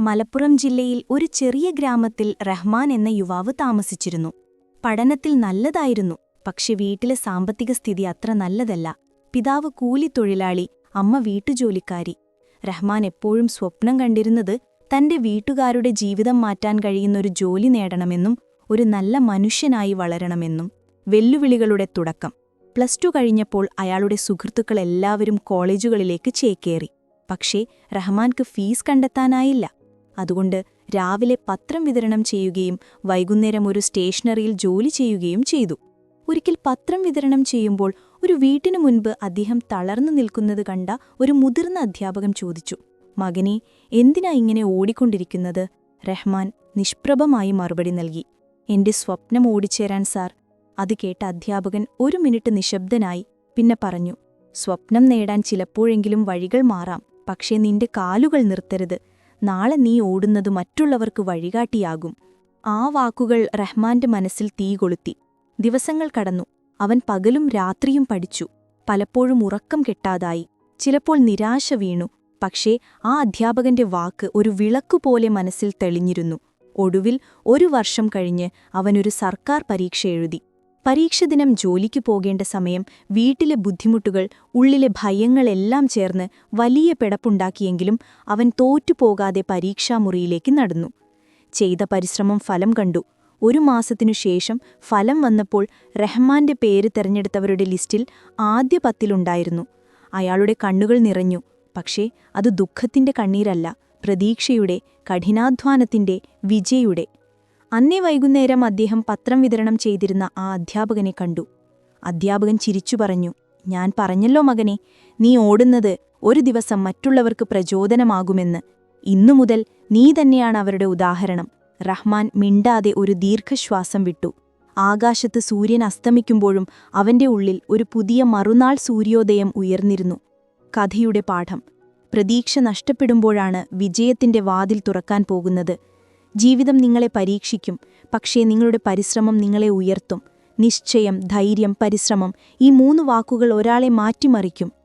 മലപ്പുറം ജില്ലയിൽ ഒരു ചെറിയ ഗ്രാമത്തിൽ റഹ്മാൻ എന്ന യുവാവ് താമസിച്ചിരുന്നു. പഠനത്തിൽ നല്ലതായിരുന്നു പക്ഷെ വീട്ടിലെ സാമ്പത്തിക സ്ഥിതി അത്ര നല്ലതല്ല. പിതാവ് കൂലിത്തൊഴിലാളി അമ്മ വീട്ടുജോലിക്കാരി. റഹ്മാൻ എപ്പോഴും സ്വപ്നം കണ്ടിരുന്നത് തന്റെ വീട്ടുകാരുടെ ജീവിതം മാറ്റാൻ കഴിയുന്നൊരു ജോലി നേടണമെന്നും ഒരു നല്ല മനുഷ്യനായി വളരണമെന്നും. വെല്ലുവിളികളുടെ തുടക്കം. പ്ലസ് ടു കഴിഞ്ഞപ്പോൾ അയാളുടെ സുഹൃത്തുക്കളെല്ലാവരും കോളേജുകളിലേക്ക് ചേക്കേറി. പക്ഷേ റഹ്മാൻക്ക് ഫീസ് കണ്ടെത്താനായില്ല. അതുകൊണ്ട് രാവിലെ പത്രം വിതരണം ചെയ്യുകയും വൈകുന്നേരം ഒരു സ്റ്റേഷനറിയിൽ ജോലി ചെയ്യുകയും ചെയ്തു. ഒരിക്കൽ പത്രം വിതരണം ചെയ്യുമ്പോൾ ഒരു വീട്ടിനു മുൻപ് അദ്ദേഹം തളർന്നു നിൽക്കുന്നത് കണ്ട ഒരു മുതിർന്ന അധ്യാപകൻ ചോദിച്ചു മകനെ എന്തിനാ ഇങ്ങനെ ഓടിക്കൊണ്ടിരിക്കുന്നത്? റഹ്മാൻ നിഷ്പ്രഭമായി മറുപടി നൽകി എന്റെ സ്വപ്നം ഓടിച്ചേരാൻ സാർ. അത് കേട്ട അധ്യാപകൻ ഒരു മിനിറ്റ് നിശബ്ദനായി പിന്നെ പറഞ്ഞു സ്വപ്നം നേടാൻ ചിലപ്പോഴെങ്കിലും വഴികൾ മാറാം പക്ഷേ നിന്റെ കാലുകൾ നിർത്തരുത്. നാളെ നീ ഓടുന്നത് മറ്റുള്ളവർക്ക് വഴികാട്ടിയാകും. ആ വാക്കുകൾ റഹ്മാന്റെ മനസ്സിൽ തീ കൊളുത്തി. ദിവസങ്ങൾ കടന്നു. അവൻ പകലും രാത്രിയും പഠിച്ചു. പലപ്പോഴും ഉറക്കം കെട്ടാതായി. ചിലപ്പോൾ നിരാശ വീണു. പക്ഷേ ആ അധ്യാപകന്റെ വാക്ക് ഒരു വിളക്കുപോലെ മനസ്സിൽ തെളിഞ്ഞിരുന്നു. ഒടുവിൽ ഒരു വർഷം കഴിഞ്ഞ് അവനൊരു സർക്കാർ പരീക്ഷ എഴുതി. പരീക്ഷ ദിനം ജോലിക്ക് പോകേണ്ട സമയം വീട്ടിലെ ബുദ്ധിമുട്ടുകൾ ഉള്ളിലെ ഭയങ്ങളെല്ലാം ചേർന്ന് വലിയ പിടപ്പുണ്ടാക്കിയെങ്കിലും അവൻ തോറ്റുപോകാതെ പരീക്ഷാമുറിയിലേക്ക് നടന്നു. ചെയ്ത പരിശ്രമം ഫലം കണ്ടു. ഒരു മാസത്തിനു ശേഷം ഫലം വന്നപ്പോൾ റഹ്മാന്റെ പേര് തെരഞ്ഞെടുത്തവരുടെ ലിസ്റ്റിൽ ആദ്യ പത്തിലുണ്ടായിരുന്നു. അയാളുടെ കണ്ണുകൾ നിറഞ്ഞു. പക്ഷേ അത് ദുഃഖത്തിന്റെ കണ്ണീരല്ല പ്രതീക്ഷയുടെ കഠിനാധ്വാനത്തിന്റെ വിജയുടെ. അന്നേ വൈകുന്നേരം അദ്ദേഹം പത്രം വിതരണം ചെയ്തിരുന്ന ആ അധ്യാപകനെ കണ്ടു. അധ്യാപകൻ ചിരിച്ചു പറഞ്ഞു ഞാൻ പറഞ്ഞല്ലോ മകനെ നീ ഓടുന്നത് ഒരു ദിവസം മറ്റുള്ളവർക്ക് പ്രചോദനമാകുമെന്ന്. ഇന്നു മുതൽ നീ തന്നെയാണ് അവരുടെ ഉദാഹരണം. റഹ്മാൻ മിണ്ടാതെ ഒരു ദീർഘശ്വാസം വിട്ടു. ആകാശത്ത് സൂര്യൻ അസ്തമിക്കുമ്പോഴും അവന്റെ ഉള്ളിൽ ഒരു പുതിയ മറുനാൾ സൂര്യോദയം ഉയർന്നിരുന്നു. കഥയുടെ പാഠം. പ്രതീക്ഷ നഷ്ടപ്പെടുമ്പോഴാണ് വിജയത്തിന്റെ വാതിൽ തുറക്കാൻ പോകുന്നത്. ജീവിതം നിങ്ങളെ പരീക്ഷിക്കും. പക്ഷേ നിങ്ങളുടെ പരിശ്രമം നിങ്ങളെ ഉയർത്തും. നിശ്ചയം ധൈര്യം പരിശ്രമം ഈ മൂന്ന് വാക്കുകൾ ഒരാളെ മാറ്റിമറിക്കും.